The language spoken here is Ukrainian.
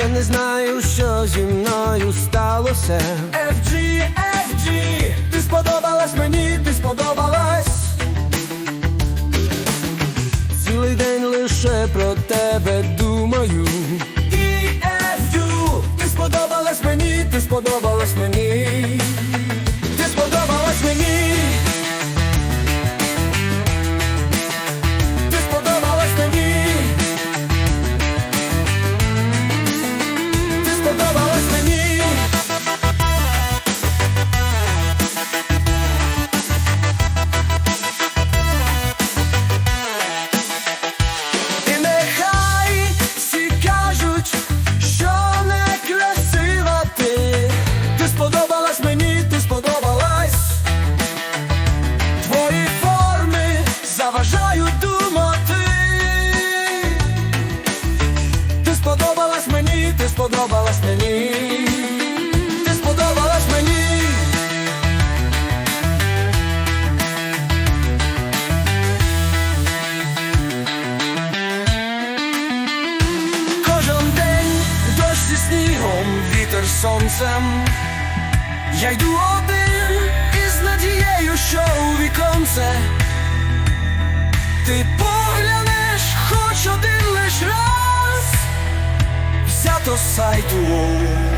Я не знаю, що зі мною сталося. FG, FG, ти сподобалась мені, ти сподобалась. Цілий день лише про тебе думаю. EFU, ти сподобалась мені, ти сподобалась мені. Сподобалась мені. Ти сподобалась мені. Кожен день дощ зі снігом, вітер сонцем. Я йду один із надією, що у віконце. Ти eu saio do ouro.